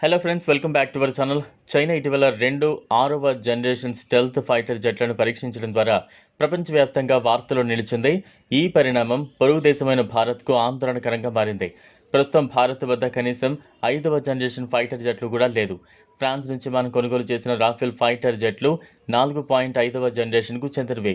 Hello friends welcome back to our channel China ఇటీవల రెండు ఆరవ జనరేషన్ స్టెల్త్ ఫైటర్ జెట్లను పరీక్షించడం ద్వారా ప్రపంచవ్యాప్తంగా వార్తలో నిలిచింది. ఈ పరిణామం పొరుగు దేశమైన భారత్కు ఆందోళనకరంగా మారింది. ప్రస్తుతం భారత్ వద్ద కనీసం ఐదవ జనరేషన్ ఫైటర్ జెట్లు కూడా లేదు. ఫ్రాన్స్ నుంచి మనం కొనుగోలు చేసిన రాఫెల్ ఫైటర్ జెట్లు నాలుగు పాయింట్ ఐదవ జనరేషన్కు చెందినవి.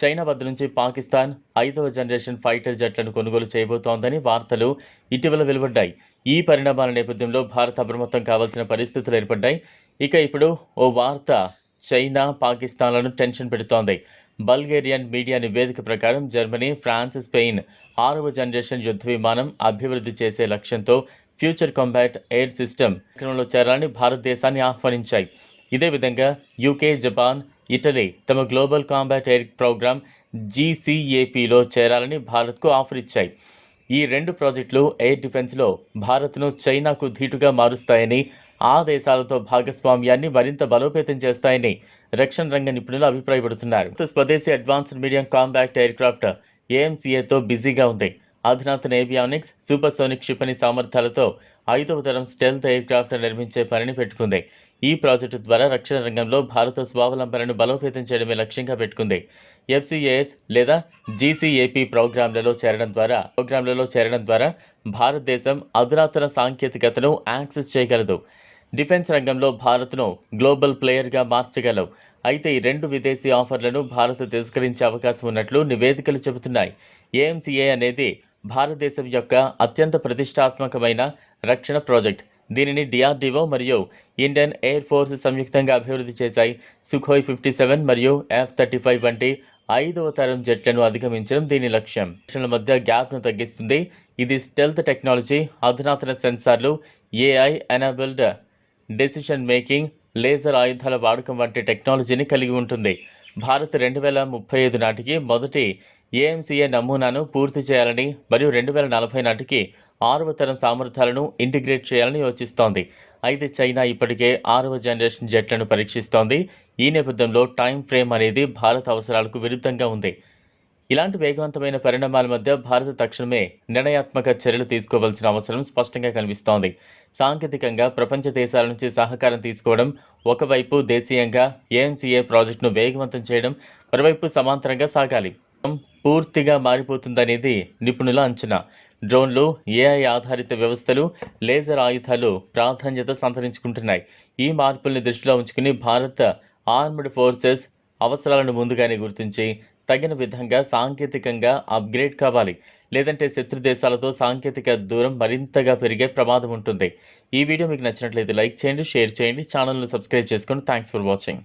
చైనా వద్ద నుంచి పాకిస్తాన్ ఐదవ జనరేషన్ ఫైటర్ జెట్లను కొనుగోలు చేయబోతోందని వార్తలు ఇటీవల వెలువడ్డాయి. ఈ పరిణామాల నేపథ్యంలో భారత్ అప్రమత్తం కావాల్సిన పరిస్థితులు ఏర్పడ్డాయి. ఇక ఇప్పుడు ఓ వార్త చైనా పాకిస్తాన్లను టెన్షన్ పెడుతోంది. బల్గేరియన్ మీడియా నివేదిక ప్రకారం జర్మనీ ఫ్రాన్స్ స్పెయిన్ ఆరవ జనరేషన్ యుద్ధ విమానం అభివృద్ధి చేసే లక్ష్యంతో ఫ్యూచర్ కాంబాట్ ఎయిర్ సిస్టమ్ క్రమంలో చేరాలని భారతదేశాన్ని ఆహ్వానించాయి. ఇదే విధంగా యూకే జపాన్ ఇటలీ తమ గ్లోబల్ కాంబాట్ ఎయిర్ ప్రోగ్రామ్ జీసీఏపీలో చేరాలని భారత్కు ఆఫర్ ఇచ్చాయి. ఈ రెండు ప్రాజెక్టులు ఎయిర్ డిఫెన్స్లో భారత్ను చైనాకు ధీటుగా మారుస్తాయని ఆ దేశాలతో భాగస్వామ్యాన్ని మరింత బలోపేతం చేస్తాయని రక్షణ రంగ నిపుణులు అభిప్రాయపడుతున్నారు. స్వదేశీ అడ్వాన్స్డ్ మీడియం కాంబాక్ట్ ఎయిర్క్రాఫ్ట్ ఏఎంసీఏతో బిజీగా ఉంది. అధునాతన ఏవియానిక్స్ సూపర్ సోనిక్ క్షిపణి సామర్థ్యాలతో ఐదవ తరం స్టెల్త్ ఎయిర్క్రాఫ్ట్ నిర్మించే పనిని పెట్టుకుంది. ఈ ప్రాజెక్టు ద్వారా రక్షణ రంగంలో భారత స్వావలంబనను బలోపేతం చేయడమే లక్ష్యంగా పెట్టుకుంది. ఎఫ్సిఏఎస్ లేదా జీసీఏపీ ప్రోగ్రాంలలో చేరడం ద్వారా ప్రోగ్రాంలలో చేరడం ద్వారా భారతదేశం అధునాతన సాంకేతికతను యాక్సెస్ చేయగలదు. డిఫెన్స్ రంగంలో భారత్ను గ్లోబల్ ప్లేయర్గా మార్చగలవు. అయితే ఈ రెండు విదేశీ ఆఫర్లను భారత్ తిరస్కరించే అవకాశం ఉన్నట్లు నివేదికలు చెబుతున్నాయి. ఏఎంసీఏ అనేది భారతదేశం యొక్క అత్యంత ప్రతిష్టాత్మకమైన రక్షణ ప్రాజెక్ట్. దీనిని డిఆర్డీఓ మరియు ఇండియన్ ఎయిర్ ఫోర్స్ సంయుక్తంగా అభివృద్ధి చేశాయి. సుఖోయ్ ఫిఫ్టీ సెవెన్ మరియు ఎఫ్ థర్టీ ఫైవ్ వంటి ఐదవ తరం జెట్లను అధిగమించడం దీని లక్ష్యం. దేశాల మధ్య గ్యాప్ను తగ్గిస్తుంది. ఇది స్టెల్త్ టెక్నాలజీ అధునాతన సెన్సార్లు AI enabled decision making laser ఆయుధాల వాడకం వంటి టెక్నాలజీని కలిగి ఉంటుంది. భారత్ రెండు వేల ముప్పై ఐదు నాటికి మొదటి ఏఎంసీఏ నమూనాను పూర్తి చేయాలని మరియు రెండు వేల నలభై నాటికి ఆరవ తరం సామర్థ్యాలను ఇంటిగ్రేట్ చేయాలని యోచిస్తోంది. అయితే చైనా ఇప్పటికే ఆరవ జనరేషన్ జెట్లను పరీక్షిస్తోంది. ఈ నేపథ్యంలో టైం ఫ్రేమ్ అనేది భారత అవసరాలకు విరుద్ధంగా ఉంది. ఇలాంటి వేగవంతమైన పరిణామాల మధ్య భారత తక్షణమే నిర్ణయాత్మక చర్యలు తీసుకోవాల్సిన అవసరం స్పష్టంగా కనిపిస్తోంది. సాంకేతికంగా ప్రపంచ దేశాల నుంచి సహకారం తీసుకోవడం ఒకవైపు దేశీయంగా ఏఎన్సీఏ ప్రాజెక్టును వేగవంతం చేయడం మరోవైపు సమాంతరంగా సాగాలి. పూర్తిగా మారిపోతుందనేది నిపుణుల అంచనా. డ్రోన్లు ఏఐ ఆధారిత వ్యవస్థలు లేజర్ ఆయుధాలు ప్రాధాన్యత సంతరించుకుంటున్నాయి. ఈ మార్పుల్ని దృష్టిలో ఉంచుకుని భారత ఆర్మ్డ్ ఫోర్సెస్ అవసరాలను ముందుగానే గుర్తించి తగిన విధంగా సాంకేతికంగా అప్గ్రేడ్ కావాలి. లేదంటే శత్రు దేశాలతో సాంకేతిక దూరం మరింతగా పెరిగే ప్రమాదం ఉంటుంది. ఈ వీడియో మీకు నచ్చినట్లయితే లైక్ చేయండి షేర్ చేయండి ఛానల్ను సబ్స్క్రైబ్ చేసుకోండి థ్యాంక్స్ ఫర్ వాచింగ్.